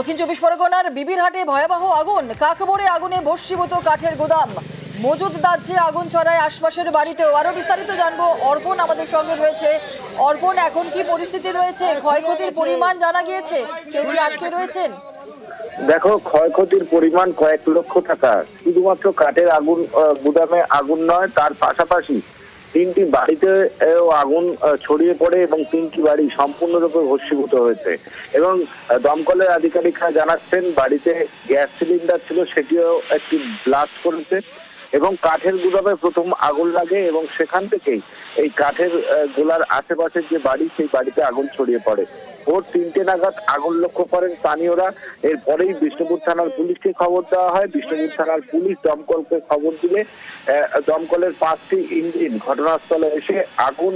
দক্ষিণ চব্বিশ পরগনার বিবিরহাটে ভয়াবহ আগুন। কাকবরে আগুনে ভস্মীভূত কাঠের গোদাম। মজুদ দাহ্যে আগুন ছড়ায় আশপাশের বাড়িতেও। আরও বিস্তারিত জানব। অর্পণ আমাদের সঙ্গে রয়েছে। অর্পণ, এখন কি পরিস্থিতি রয়েছে? ক্ষয়ক্ষতির পরিমাণ জানা গিয়েছে? কেউ কি আটকে রয়েছেন? দেখো, ক্ষয়ক্ষতির পরিমাণ কয়েক লক্ষ টাকা। শুধুমাত্র কাঠের আগুন গুদামে আগুন নয়, তার পাশাপাশি তিনটি বাড়িতে আগুন ছড়িয়ে পড়ে এবং তিনটি বাড়ি সম্পূর্ণরূপে ভস্মীভূত হয়েছে। এবং দমকলের আধিকারিকরা জানাচ্ছেন, বাড়িতে গ্যাস সিলিন্ডার ছিল, সেটিও একটি ব্লাস্ট করেছে এবং কাঠের গুদামে প্রথম আগুন লাগে এবং সেখান থেকেই এই কাঠের গোলার আশেপাশের যে বাড়ি, সেই বাড়িতে আগুন ছড়িয়ে পড়ে। ভোর তিনটে নাগাদ আগুন লক্ষ্য করেন স্থানীয়রা। এরপরেই বিষ্ণুপুর থানার পুলিশকে খবর দেওয়া হয়। বিষ্ণুপুর থানার পুলিশ দমকলকে খবর দিলে দমকলের পাঁচটি ইঞ্জিন ঘটনাস্থলে এসে আগুন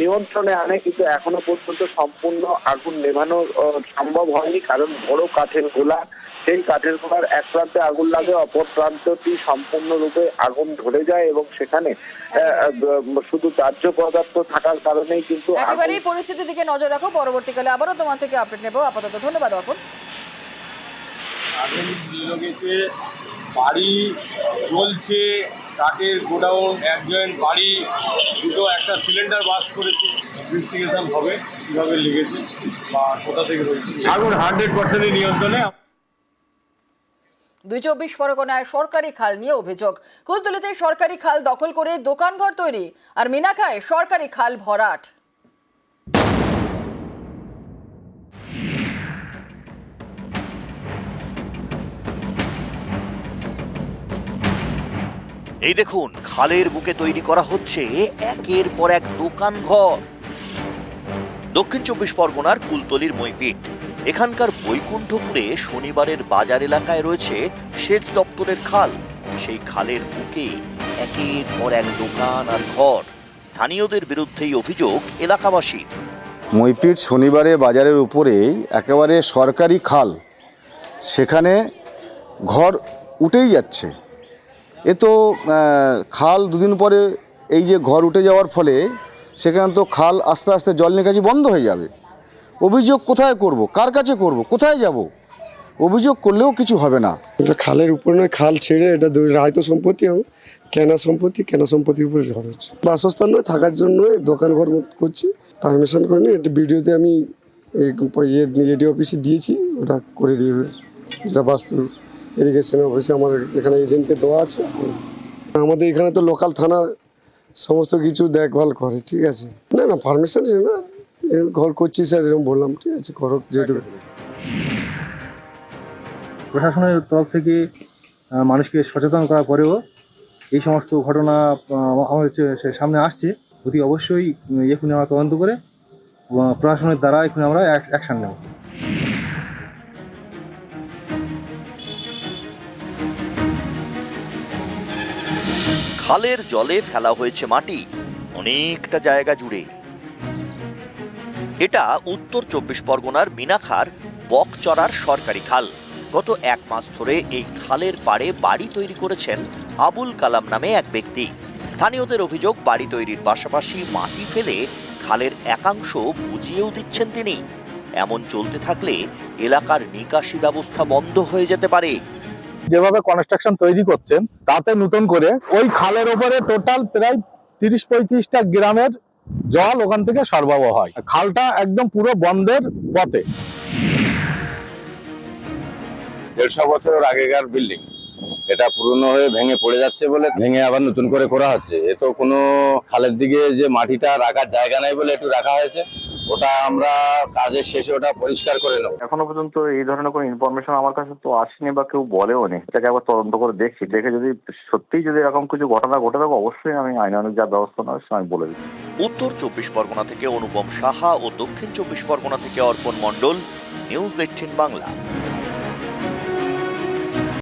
নিয়ন্ত্রণে আনে কিন্তু এখনও পর্যন্ত সম্পূর্ণ আগুন নেভানো সম্ভব হয়নি। কারণ বড় কাঠের গোলা সেই কাঠের গোলার এক প্রান্তে আগুন লাগে অপর প্রান্তটি সম্পূর্ণরূপে আগুন ধরে যায় এবং সেখানে শুধু দাহ্য পদার্থ থাকার কারণেই কিন্তু একেবারেই পরিস্থিতির দিকে নজর রাখো। পরবর্তীকালে আবারও তোমার থেকে আপডেট নেব। আপাতত ধন্যবাদ অর্পণ। বাড়ি জ্বলছে কাঠের গোডাউন এক জয়েন্ট বাড়ি দুটো একটা সিলিন্ডার বাস করেছে। ইনভেস্টিগেশন হবে কীভাবে লেগেছে বা কোথা থেকে হয়েছে। আগুন হান্ড্রেড পার্সেন্টই নিয়ন্ত্রণে। দুই চব্বিশ পরগনায় সরকারি খাল নিয়ে অভিযোগ। কুলতলিতে সরকারি খাল দখল করে দোকানঘর তৈরি। আর মিনাখায় সরকারি খাল ভরাট। এই দেখুন, খালের বুকে তৈরি করা হচ্ছে একের পর এক দোকান ঘর। দক্ষিণ চব্বিশ পরগনার কুলতলির মইপিট। এখানকার বৈকুণ্ঠপুরে শনিবারের বাজার এলাকায় রয়েছে সেচ দপ্তরের খাল। সেই খালের বুকে একের পর এক দোকান আর ঘর। স্থানীয়দের বিরুদ্ধেই অভিযোগ এলাকাবাসীর। মইপিট শনিবারে বাজারের উপরে একেবারে সরকারি খাল। সেখানে ঘর উঠেই যাচ্ছে। এ তো খাল দুদিন পরে এই যে ঘর উঠে যাওয়ার ফলে সেখানে তো খাল আস্তে আস্তে জল নিকাশি বন্ধ হয়ে যাবে। অভিযোগ কোথায় করব? কার কাছে করব? কোথায় যাব? অভিযোগ করলেও কিছু হবে না। এটা খালের উপরে নয়, খাল ছেড়ে এটা রায়ত সম্পত্তি এবং কেনা সম্পত্তি, কেনা সম্পত্তির উপরে ঘর হচ্ছে। বাসস্থান নয়, থাকার জন্য দোকান ঘর করছি। পারমিশন করিনি এটা ভিডিওতে আমি এডি অফিসে দিয়েছি, ওটা করে দিবে। যেটা বাস্তু ইরিগেশন অফিসে আমার এখানে এজেন্টকে দেওয়া আছে। আমাদের এখানে তো লোকাল থানা সমস্ত কিছু দেখভাল করে, ঠিক আছে? না না পারমিশন না ঘর করছি স্যার এরকম বললাম, ঠিক আছে করো যেহেতু। প্রশাসনের তরফ থেকে মানুষকে সচেতন করার পরেও এই সমস্ত ঘটনা আমাদের সামনে আসছে। অতি অবশ্যই এখনই আমরা তদন্ত করে প্রশাসনের দ্বারা এখন আমরা অ্যাকশন নেব। খালের জলে ফেলা হয়েছে মাটি, অনেকটা জায়গা জুড়ে। এটা উত্তর চব্বিশ পরগনার মিনাখার বকচড়ার সরকারি খাল। গত এক মাস ধরে এই খালের পাড়ে বাড়ি তৈরি করেছেন আবুল কালাম নামে এক ব্যক্তি। স্থানীয়দের অভিযোগ, বাড়ি তৈরির পাশাপাশি মাটি ফেলে খালের একাংশ বুঝিয়েও দিচ্ছেন তিনি। এমন চলতে থাকলে এলাকার নিকাশি ব্যবস্থা বন্ধ হয়ে যেতে পারে। যেভাবে কনস্ট্রাকশন তৈরি করছেন, তাতে নতুন করে ওই খালের ওপরে টোটাল প্রায় তিরিশ পঁয়ত্রিশটা গ্রামের জল ওখান থেকে সরবরাহ হয়। খালটা একদম পুরো বন্ধের পথে। দেড়শো বছর আগেকার বিল্ডিং এটা পুরনো হয়ে ভেঙে পড়ে যাচ্ছে বলে ভেঙে আবার নতুন করে করা হচ্ছে। এ তো কোনো খালের দিকে যে মাটিটা রাখার জায়গা নাই বলে একটু রাখা হয়েছে। ওটা আমরা কাজের শেষে ওটা পরিষ্কার করে নেব। এখনও পর্যন্ত এই ধরনের কোনো ইনফরমেশন আমার কাছে তো আসেনি বা কেউ বলেও নি। এটাকে আবার তদন্ত করে দেখছি। দেখে যদি সত্যিই যদি এরকম কিছু ঘটনা ঘটে থাকে অবশ্যই আমি আইনানুগ যা ব্যবস্থা নেওয়া সময় আমি বলে দিচ্ছি। উত্তর চব্বিশ পরগনা থেকে অনুপম সাহা ও দক্ষিণ চব্বিশ পরগনা থেকে অর্পণ মন্ডল নিউজ এইটিন বাংলা।